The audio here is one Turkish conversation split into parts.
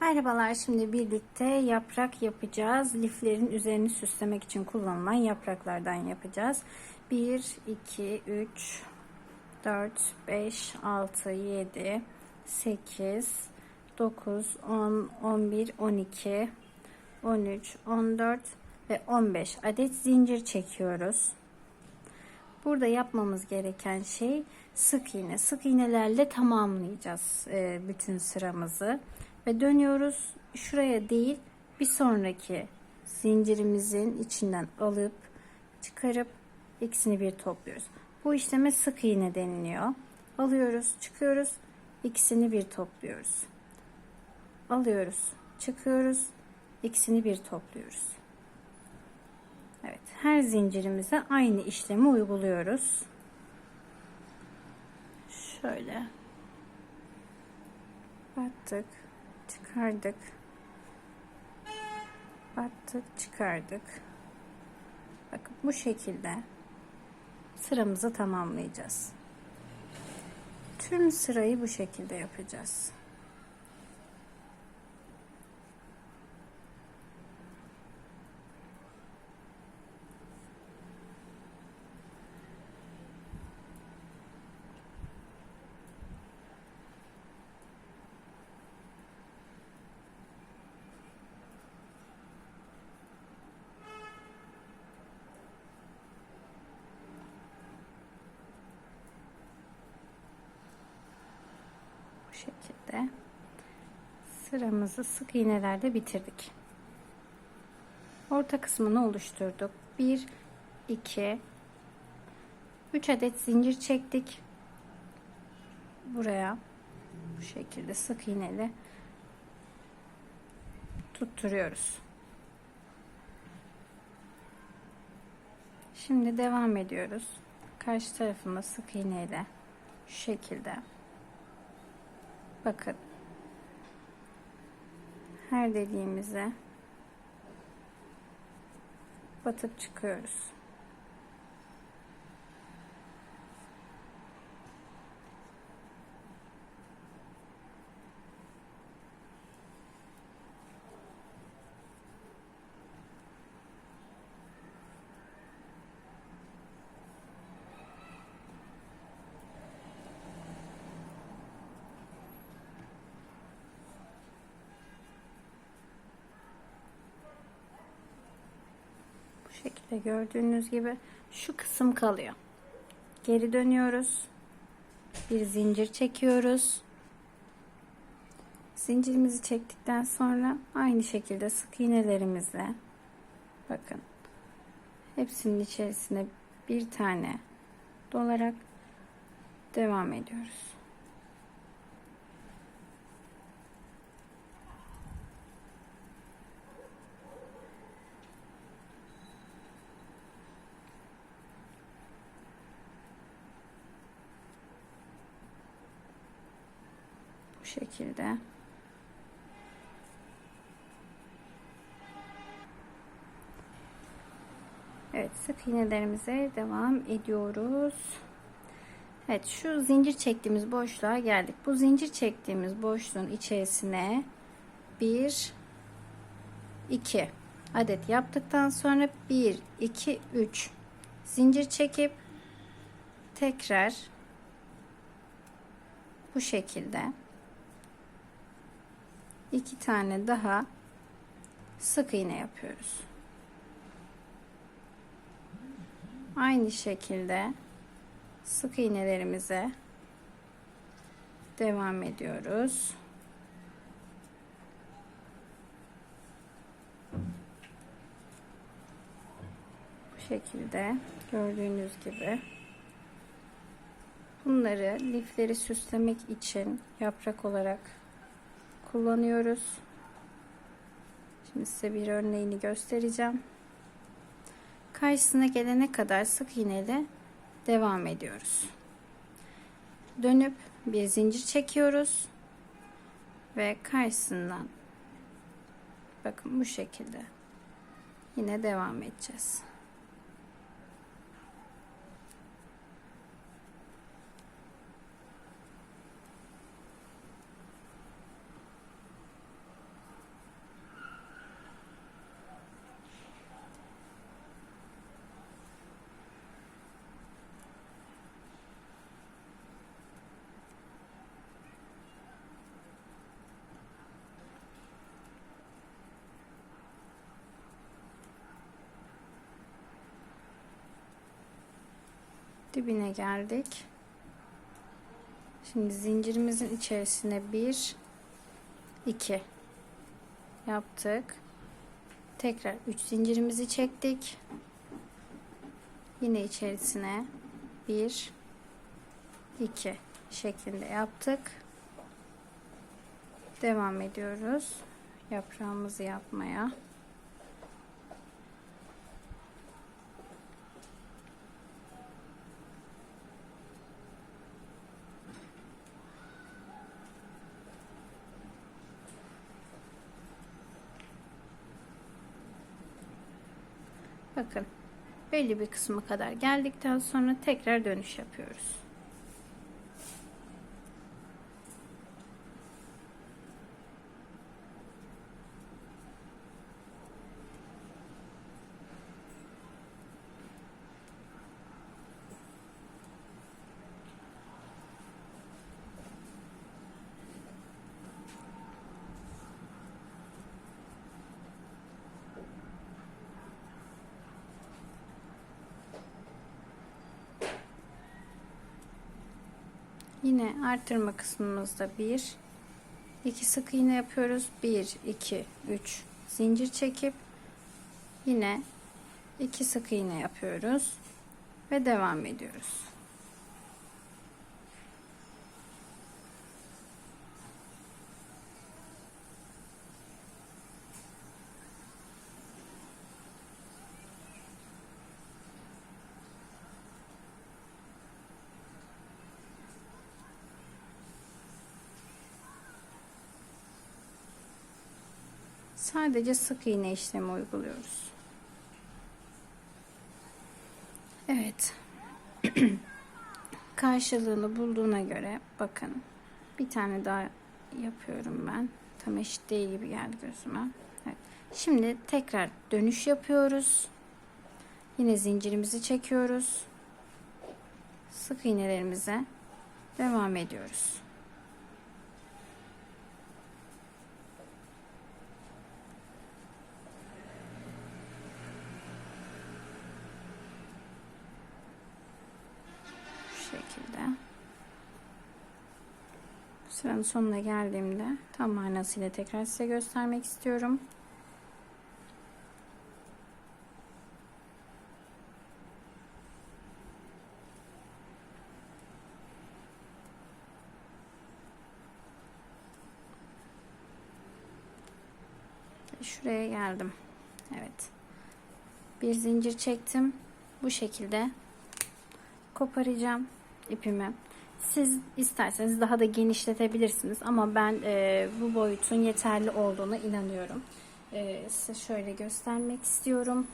Merhabalar şimdi birlikte yaprak yapacağız. Liflerin üzerini süslemek için kullanılan yapraklardan yapacağız. 1, 2, 3, 4, 5, 6, 7, 8, 9, 10, 11, 12, 13, 14 ve 15 adet zincir çekiyoruz. Burada yapmamız gereken şey sık iğne. Sık iğnelerle tamamlayacağız e, bütün sıramızı. Ve dönüyoruz. Şuraya değil bir sonraki zincirimizin içinden alıp çıkarıp ikisini bir topluyoruz. Bu işleme sık iğne deniliyor. Alıyoruz, çıkıyoruz, ikisini bir topluyoruz. Alıyoruz, çıkıyoruz, ikisini bir topluyoruz. Evet, her zincirimize aynı işlemi uyguluyoruz. Şöyle battık, çıkardık. Battık, çıkardık. Bakın bu şekilde sıramızı tamamlayacağız. Tüm sırayı bu şekilde yapacağız. Şekilde sıramızı sık iğnelerle bitirdik. Orta kısmını oluşturduk. 1 2 3 adet zincir çektik. Buraya bu şekilde sık iğneyle tutturuyoruz. Şimdi devam ediyoruz. Karşı tarafında sık iğneyle şu şekilde Bakın. Her dediğimize batıp çıkıyoruz. Şekilde gördüğünüz gibi şu kısım kalıyor. Geri dönüyoruz. Bir zincir çekiyoruz. Zincirimizi çektikten sonra aynı şekilde sık iğnelerimizle bakın hepsinin içerisine bir tane dolarak devam ediyoruz. Bu şekilde. Evet sık iğnelerimize devam ediyoruz. Evet şu zincir çektiğimiz boşluğa geldik. Bu zincir çektiğimiz boşluğun içerisine 1 2 adet yaptıktan sonra 1 2 3 zincir çekip tekrar bu şekilde iki tane daha sık iğne yapıyoruz. Aynı şekilde sık iğnelerimize devam ediyoruz. Bu şekilde gördüğünüz gibi bunları lifleri süslemek için yaprak olarak kullanıyoruz. Şimdi size bir örneğini göstereceğim. Karşısına gelene kadar sık iğneyle devam ediyoruz. Dönüp bir zincir çekiyoruz ve karşısından bakın bu şekilde yine devam edeceğiz. Dibine geldik. Şimdi zincirimizin içerisine bir, iki yaptık. Tekrar 3 zincirimizi çektik. Yine içerisine 1 2 şeklinde yaptık. Devam ediyoruz. Yaprağımızı yapmaya. Bakın belli bir kısma kadar geldikten sonra tekrar dönüş yapıyoruz. Yine arttırma kısmımızda 1 2 sık iğne yapıyoruz. 1 2 3 zincir çekip yine 2 sık iğne yapıyoruz ve devam ediyoruz. Sadece sık iğne işlemi uyguluyoruz. Evet. Karşılığını bulduğuna göre bakın. Bir tane daha yapıyorum ben. Tam eşit değil gibi geldi gözüme. Evet. Şimdi tekrar dönüş yapıyoruz. Yine zincirimizi çekiyoruz. Sık iğnelerimize devam ediyoruz. Şekilde. Sıranın sonuna geldiğimde tam manasıyla tekrar size göstermek istiyorum. Şuraya geldim. Evet. Bir zincir çektim. Bu şekilde koparacağım ipimi. Siz isterseniz daha da genişletebilirsiniz ama ben e, bu boyutun yeterli olduğuna inanıyorum. E, size şöyle göstermek istiyorum.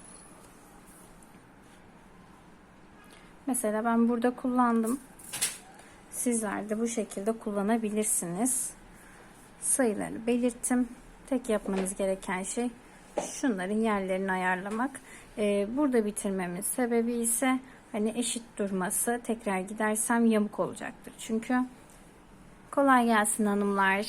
Mesela ben burada kullandım. Sizler de bu şekilde kullanabilirsiniz. Sayılarını belirttim. Tek yapmanız gereken şey şunların yerlerini ayarlamak. E, burada bitirmemin sebebi ise hani eşit durması tekrar gidersem yamuk olacaktır. Çünkü kolay gelsin hanımlar.